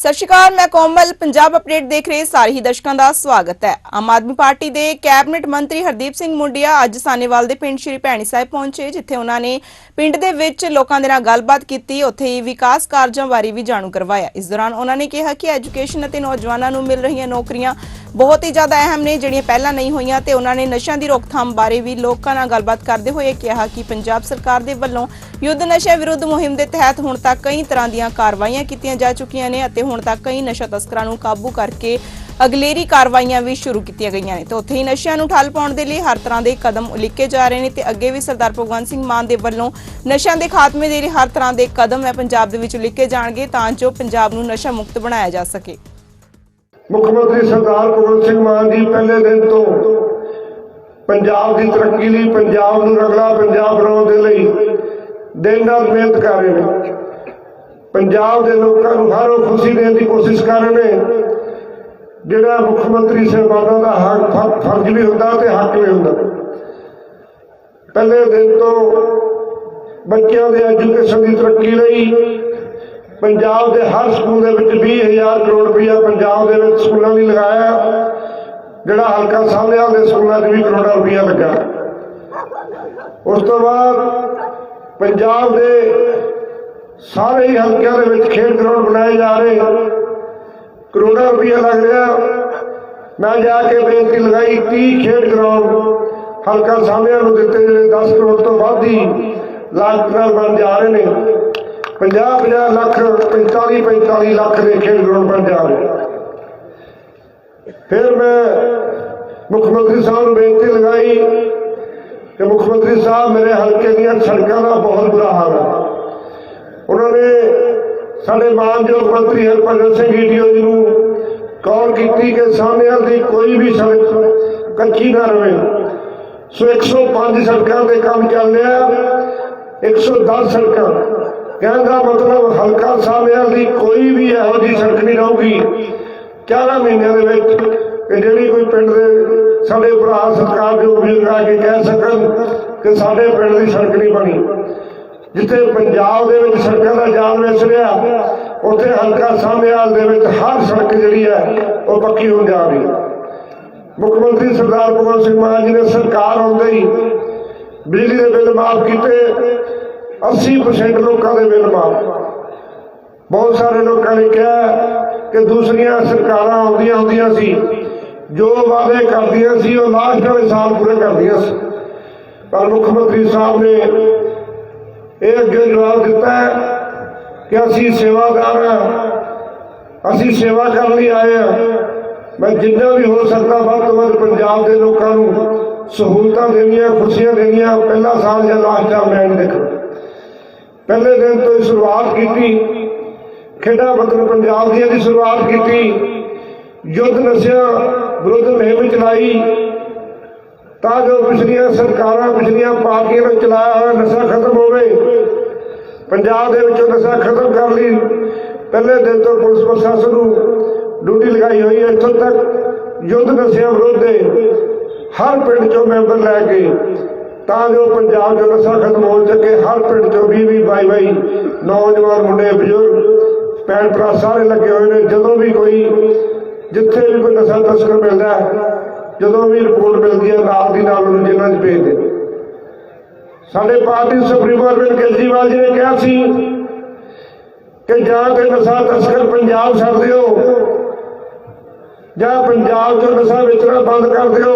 ਸਤਿ ਸ਼੍ਰੀ ਅਕਾਲ, ਮੈਂ ਕੋਮਲ। ਪੰਜਾਬ ਅਪਡੇਟ ਦੇਖ ਰਹੇ ਸਾਰੇ ਹੀ ਦਰਸ਼ਕਾਂ ਦਾ ਸਵਾਗਤ ਹੈ। ਆਮ ਆਦਮੀ ਪਾਰਟੀ ਦੇ ਕੈਬਨਿਟ ਮੰਤਰੀ ਹਰਦੀਪ ਸਿੰਘ ਮੁੰਡਿਆ ਅੱਜ ਸਾਨੇਵਾਲ ਦੇ ਪਿੰਡ ਸ਼੍ਰੀ ਭੈਣੀ ਸਾਹਿਬ ਪਹੁੰਚੇ, ਜਿੱਥੇ ਉਹਨਾਂ ਨੇ ਪਿੰਡ ਦੇ ਵਿੱਚ ਲੋਕਾਂ ਦੇ ਨਾਲ ਗੱਲਬਾਤ ਕੀਤੀ, ਉੱਥੇ ਹੀ ਵਿਕਾਸ ਕਾਰਜਾਂ ਬਾਰੇ ਵੀ ਜਾਣੂ ਕਰਵਾਇਆ। ਇਸ ਦੌਰਾਨ ਉਹਨਾਂ ਨੇ ਕਿਹਾ ਕਿ ਐਜੂਕੇਸ਼ਨ ਅਤੇ ਨੌਜਵਾਨਾਂ ਨੂੰ ਮਿਲ ਰਹੀਆਂ ਨੌਕਰੀਆਂ ਬਹੁਤ ਹੀ ਜ਼ਿਆਦਾ ਅਹਿਮ ਨੇ, ਜਿਹੜੀਆਂ ਪਹਿਲਾਂ ਨਹੀਂ ਹੋਈਆਂ ਤੇ ਉਹਨਾਂ ਨੇ ਨਸ਼ਿਆਂ ਦੀ ਰੋਕਥਾਮ ਬਾਰੇ ਵੀ ਲੋਕਾਂ ਨਾਲ ਗੱਲਬਾਤ ਕਰਦੇ ਹੋਏ ਕਿਹਾ ਕਿ ਪੰਜਾਬ ਸਰਕਾਰ ਦੇ ਵੱਲੋਂ ਯੁੱਧ ਨਸ਼ਾ ਵਿਰੁੱਧ ਮੁਹਿੰਮ ਦੇ ਤਹਿਤ ਹੁਣ ਤੱਕ ਕਈ ਤਰ੍ਹਾਂ ਦੀਆਂ ਕਾਰਵਾਈਆਂ ਕੀਤੀਆਂ ਜਾ ਚੁੱਕੀਆਂ ਨੇ ਅਤੇ ਹੁਣ ਤੱਕ ਕਈ ਨਸ਼ਾ ਤਸਕਰਾਂ ਨੂੰ ਕਾਬੂ ਕਰਕੇ ਅਗਲੇਰੀ ਕਾਰਵਾਈਆਂ ਵੀ ਸ਼ੁਰੂ ਕੀਤੀਆਂ ਗਈਆਂ ਨੇ। ਤੇ ਉੱਥੇ ਹੀ ਨਸ਼ਿਆਂ ਨੂੰ ਠੱਲ ਪਾਉਣ ਦੇ ਲਈ ਹਰ ਤਰ੍ਹਾਂ ਦੇ ਕਦਮ ਉਲੀਕੇ ਜਾ ਰਹੇ ਨੇ ਤੇ ਅੱਗੇ ਵੀ ਸਰਦਾਰ ਭਗਵੰਤ ਸਿੰਘ ਮਾਨ ਦੇ ਵੱਲੋਂ ਨਸ਼ਿਆਂ ਦੇ ਖਾਤਮੇ ਦੇ ਲਈ ਹਰ ਤਰ੍ਹਾਂ ਦੇ ਕਦਮ ਹੈ, ਪੰਜਾਬ ਦੇ ਵਿੱਚ ਉਲੀਕੇ ਜਾਣਗੇ ਤਾਂ ਜੋ ਪੰਜਾਬ ਨੂੰ ਨਸ਼ਾ ਮੁਕਤ ਬਣਾਇਆ ਜਾ ਸਕੇ। ਮੁੱਖ ਮੰਤਰੀ ਸਰਦਾਰ ਭਗਵੰਤ ਸਿੰਘ ਮਾਨ ਜੀ ਪਹਿਲੇ ਦਿਨ ਤੋਂ ਪੰਜਾਬ ਦੀ ਤਰੱਕੀ ਲਈ, ਪੰਜਾਬ ਨੂੰ ਰਗੜਾ ਪੰਜਾਬ ਬਣਾਉਣ ਦੇ ਲਈ ਦਿਨ ਰਾਤ ਮਿਹਨਤ ਕਰ ਰਹੇ ਨੇ। ਪੰਜਾਬ ਦੇ ਲੋਕਾਂ ਨੂੰ ਹਰ ਉਹ ਖੁਸ਼ੀ ਦੇਣ ਦੀ ਕੋਸ਼ਿਸ਼ ਕਰ ਰਹੇ ਨੇ। ਜਿਹੜਾ ਮੁੱਖ ਮੰਤਰੀ ਸਾਹਿਬਾਨਾਂ ਦਾ ਹੱਕ ਫ- ਫਰਜ਼ ਵੀ ਹੁੰਦਾ ਤੇ ਹੱਕ ਵੀ ਹੁੰਦਾ। ਪਹਿਲੇ ਦਿਨ ਤੋਂ ਬੱਚਿਆਂ ਦੇ ਐਜੂਕੇਸ਼ਨ ਦੀ ਤਰੱਕੀ ਲਈ ਪੰਜਾਬ ਦੇ ਹਰ ਸਕੂਲ ਦੇ ਵਿੱਚ 20000 ਕਰੋੜ ਰੁਪਇਆ ਪੰਜਾਬ ਦੇ ਵਿੱਚ ਸਕੂਲਾਂ ਲਈ ਲਗਾਇਆ। ਜਿਹੜਾ ਹਲਕਾ ਸਾਹਮਣੇ ਦੇ ਸਕੂਲਾਂ 'ਚ ਵੀ ਕਰੋੜਾਂ ਰੁਪਇਆ ਲੱਗਾ। ਉਸ ਤੋਂ ਬਾਅਦ ਪੰਜਾਬ ਦੇ ਸਾਰੇ ਹੀ ਹਲਕਿਆਂ ਦੇ ਵਿੱਚ ਖੇਡ ਗਰਾਊਂਡ ਬਣਾਏ ਜਾ ਰਹੇ ਕਰੋੜਾਂ ਰੁਪਇਆ ਲੱਗ ਰਿਹਾ। ਮੈਂ ਜਾ ਕੇ ਬੇਨਤੀ ਲਗਾਈ 30 ਖੇਡ ਗਰਾਊਂਡ ਹਲਕਾ ਸਾਹਮਣੇ ਨੂੰ ਦਿੱਤੇ ਜਿਹੜੇ 10 ਕਰੋੜ ਤੋਂ ਵੱਧ ਹੀ ਲਾਗਤ ਨਾਲ ਬਣ ਜਾ ਰਹੇ ਨੇ। 50 50 ਲੱਖ 45 45 ਲੱਖ ਦੇ ਖੇਡ ਗਰਾਊਂਡ ਬਣ ਜਾ ਰਹੇ ਫਿਰ ਮੈਂ ਮੁੱਖ ਮੰਤਰੀ ਸਾਹਿਬ ਨੂੰ ਬੇਨਤੀ ਲਗਾਈ ਕਿ ਮੁੱਖ ਮੰਤਰੀ ਸਾਹਿਬ ਮੇਰੇ ਹਲਕੇ ਦੀਆਂ ਸੜਕਾਂ ਦਾ ਬਹੁਤ ਬੁਰਾ ਹਾਲ ਹੈ। ਉਹਨਾਂ ਨੇ ਸਾਡੇ ਮਾਨਯੋਗ ਮੰਤਰੀ ਹਰਭਜਨ ਸਿੰਘ ਈਟੀਓ ਜੀ ਨੂੰ ਕਾਲ ਕੀਤੀ ਕਿ ਸਾਹਮਣੇ ਦੀ ਕੋਈ ਵੀ ਸੜਕ ਕੱਚੀ ਨਾ ਰਵੇ। ਸੋ 105 ਸੜਕਾਂ ਦੇ ਕੰਮ ਚੱਲ ਰਿਹਾ। 110 ਸੜਕਾਂ। ਕਹਿਣ ਦਾ ਮਤਲਬ ਹਲਕਾ ਸਾਹਮਣੇ ਦੀ ਕੋਈ ਵੀ ਇਹੋ ਜਿਹੀ ਸੜਕ ਨਹੀਂ ਰਹੂਗੀ। 11 ਮਹੀਨਿਆਂ ਦੇ ਵਿੱਚ ਕਿ ਜਿਹੜੀ ਕੋਈ ਪਿੰਡ ਦੇ ਸਾਡੇ ਭਰਾ ਸਰਕਾਰ ਦੇ ਉਮੀਦ ਆ ਕੇ ਕਹਿ ਸਕਣ ਕਿ ਸਾਡੇ ਪਿੰਡ ਦੀ ਸੜਕ ਨਹੀਂ ਬਣੀ। ਜਿੱਥੇ ਪੰਜਾਬ ਦੇ ਵਿੱਚ ਸੜਕਾਂ ਦਾ ਜਾਲ ਵਿਸ ਰਿਹਾ ਉੱਥੇ ਹਲਕਾ ਸਾਹਮੇਵਾਲ ਦੇ ਵਿੱਚ ਹਰ ਸੜਕ ਜਿਹੜੀ ਹੈ, ਉਹ ਪੱਕੀ ਹੋਣ ਜਾ ਰਹੀ ਹੈ। ਮੁੱਖ ਮੰਤਰੀ ਸਰਦਾਰ ਭਗਵੰਤ ਸਿੰਘ ਮਾਨ ਜੀ ਨੇ ਸਰਕਾਰ ਆਉਂਦੇ ਹੀ ਬਿਜਲੀ ਦੇ ਬਿੱਲ ਮਾਫ ਕੀਤੇ 80% ਲੋਕਾਂ ਦੇ ਬਿੱਲ ਮਾਫ। ਬਹੁਤ ਸਾਰੇ ਲੋਕਾਂ ਨੇ ਕਿਹਾ ਕਿ ਦੂਸਰੀਆਂ ਸਰਕਾਰਾਂ ਆਉਂਦੀਆਂ ਹੁੰਦੀਆਂ ਸੀ, ਜੋ ਵਾਅਦੇ ਕਰਦੀਆਂ ਸੀ, ਉਹ ਲਾਸਟ ਵਾਲੇ ਸਾਲ ਪੂਰੇ ਕਰਦੀਆਂ ਸੀ। ਪਰ ਮੁੱਖ ਮੰਤਰੀ ਸਾਹਿਬ ਨੇ ਇਹ ਅੱਗੇ ਜਵਾਬ ਦਿੱਤਾ ਕਿ ਅਸੀਂ ਸੇਵਾਦਾਰ ਹਾਂ। ਅਸੀਂ ਸੇਵਾ ਕਰਨ ਲਈ ਆਏ ਹਾਂ। ਮੈਂ ਜਿੰਨਾ ਵੀ ਹੋ ਸਕਦਾ ਵੱਧ ਤੋਂ ਵੱਧ ਪੰਜਾਬ ਦੇ ਲੋਕਾਂ ਨੂੰ ਸਹੂਲਤਾਂ ਦੇਣੀਆਂ, ਖੁਸ਼ੀਆਂ ਦੇਣੀਆਂ। ਪਹਿਲਾ ਸਾਲ ਜਾਂ ਲਾਸਟ ਟਾਈਮ ਮੈਂ ਨਹੀਂ ਪਹਿਲੇ ਦਿਨ ਤੋਂ ਸ਼ੁਰੂਆਤ ਕੀਤੀ। ਖੇਡਾਂ ਬਦਲ ਪੰਜਾਬ ਦੀਆਂ ਦੀ ਸ਼ੁਰੂਆਤ ਕੀਤੀ। ਯੁੱਧ ਨਸ਼ਿਆਂ ਵਿਰੁੱਧ ਮੁਹਿੰਮ ਚਲਾਈ। ਤਾਂ ਜੋ ਪਿਛਲੀਆਂ ਸਰਕਾਰਾਂ, ਪਿਛਲੀਆਂ ਪਾਰਟੀਆਂ ਨੇ ਚਲਾਇਆ ਹੋਇਆ ਨਸ਼ਾ ਖਤਮ ਹੋਵੇ ਪੰਜਾਬ ਦੇ ਵਿੱਚੋਂ ਨਸ਼ਾ ਖਤਮ ਕਰਨ ਲਈ ਪਹਿਲੇ ਦਿਨ ਤੋਂ ਪੁਲਿਸ ਪ੍ਰਸ਼ਾਸਨ ਨੂੰ ਡਿਊਟੀ ਲਗਾਈ ਹੋਈ ਹੈ। ਇੱਥੋਂ ਤੱਕ ਯੁੱਧ ਨਸ਼ਿਆਂ ਵਿਰੁੱਧ ਦੇ ਹਰ ਪਿੰਡ ਚੋਂ ਮੈਂਬਰ ਲੈ ਕੇ ਤਾਂ ਜੋ ਪੰਜਾਬ 'ਚੋਂ ਨਸ਼ਾ ਖਤਮ ਹੋ ਸਕੇ, ਹਰ ਪਿੰਡ ਚੋਂ 20 20 22 22 ਨੌਜਵਾਨ ਮੁੰਡੇ, ਬਜ਼ੁਰਗ, ਭੈਣ ਭਰਾ ਸਾਰੇ ਲੱਗੇ ਹੋਏ ਨੇ। ਜਦੋਂ ਵੀ ਕੋਈ ਜਿੱਥੇ ਵੀ ਕੋਈ ਨਸ਼ਾ ਤਸਕਰ ਮਿਲਦਾ ਜਦੋਂ ਵੀ ਰਿਪੋਰਟ ਮਿਲਦੀ ਹੈ, ਨਾਲ ਦੀ ਨਾਲ ਉਹਨੂੰ ਜੇਲ੍ਹਾਂ 'ਚ ਭੇਜ ਦੇ ਸਾਡੇ ਪਾਰਟੀ ਸੁਪਰੀਮੋ ਅਰਵਿੰਦ ਕੇਜਰੀਵਾਲ ਜੀ ਨੇ ਕਿਹਾ ਸੀ ਕਿ ਜਾਂ ਤੇ ਨਸ਼ਾ ਤਸਕਰ ਪੰਜਾਬ ਛੱਡ ਦਿਓ, ਜਾਂ ਪੰਜਾਬ 'ਚ ਨਸ਼ਾ ਵੇਚਣਾ ਬੰਦ ਕਰ ਦਿਓ,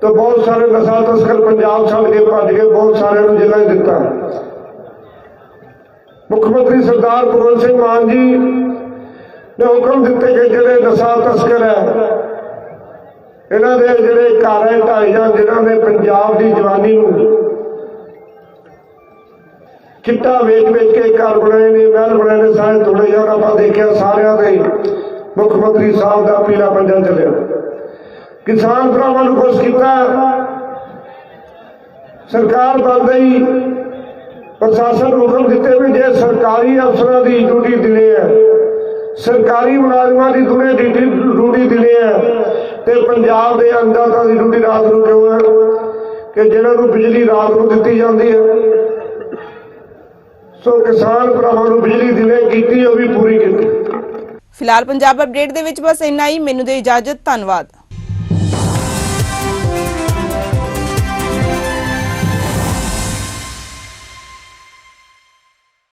ਤਾਂ ਬਹੁਤ ਸਾਰੇ ਨਸ਼ਾ ਤਸਕਰ ਪੰਜਾਬ ਛੱਡ ਕੇ ਭੱਜ ਗਏ, ਬਹੁਤ ਸਾਰਿਆਂ ਨੂੰ ਜੇਲ੍ਹਾਂ ਦਿੱਤਾ। ਮੁੱਖ ਮੰਤਰੀ ਸਰਦਾਰ ਭਗਵੰਤ ਸਿੰਘ ਮਾਨ ਜੀ ਨੇ ਹੁਕਮ ਦਿੱਤੇ ਕਿ ਜਿਹੜੇ ਨਸ਼ਾ ਤਸਕਰ ਹੈ, ਇਹਨਾਂ ਦੇ ਜਿਹੜੇ ਘਰ ਹੈ, ਢਾਈ ਜਾਂ ਜਿਨ੍ਹਾਂ ਨੇ ਪੰਜਾਬ ਦੀ ਜਵਾਨੀ ਨੂੰ ਚਿੱਟਾ ਵੇਚ ਵੇਚ ਕੇ ਘਰ ਬਣਾਏ ਨੇ, ਮਹਿਲ ਬਣਾਏ ਨੇ, ਸਾਰੇ ਥੋੜੇ ਜਿਹਾ ਆਪਾਂ ਦੇਖਿਆ, ਸਾਰਿਆਂ ਦੇ। ਮੁੱਖ ਮੰਤਰੀ ਸਾਹਿਬ ਦਾ ਪੀਲਾ ਪੰਜਾ ਚੱਲਿਆ ਕਿਸਾਨ ਭਰਾਵਾਂ ਨੂੰ ਖੁਸ਼ ਕੀਤਾ। ਸਰਕਾਰ ਬਣ ਗਈ ਪ੍ਰਸ਼ਾਸਨ ਨੂੰ ਹੁਕਮ ਦਿੱਤੇ ਵੀ ਜੇ ਸਰਕਾਰੀ ਅਫਸਰਾਂ ਦੀ ਡਿਊਟੀ ਦਿਨੇ ਹੈ, ਸਰਕਾਰੀ ਮੁਲਾਜ਼ਮਾਂ ਦੀ ਦੁਨੇ ਡਿਊਟੀ ਡਿਊਟੀ ਦਿਨੇ ਹੈ, ਤੇ ਪੰਜਾਬ ਦੇ ਅੰਦਾਜ਼ਾਂ ਦੀ ਡਿਊਟੀ ਰਾਤ ਨੂੰ ਕਿਉਂ ਹੈ? ਕਿ ਜਿਹਨਾਂ ਨੂੰ ਬਿਜਲੀ ਰਾਤ ਨੂੰ ਦਿੱਤੀ ਜਾਂਦੀ ਹੈ। ਸੋ ਕਿਸਾਨ ਭਰਾਵਾਂ ਨੂੰ ਬਿਜਲੀ ਦਿਨੇ ਕੀਤੀ, ਉਹ ਵੀ ਪੂਰੀ ਕੀਤੀ। ਫਿਲਹਾਲ ਪੰਜਾਬ ਅਪਡੇਟ ਦੇ ਵਿੱਚ ਬਸ ਇੰਨਾ ਹੀ। ਮੈਨੂੰ ਦੇ ਇਜਾਜ਼ਤ, ਧੰਨਵਾਦ।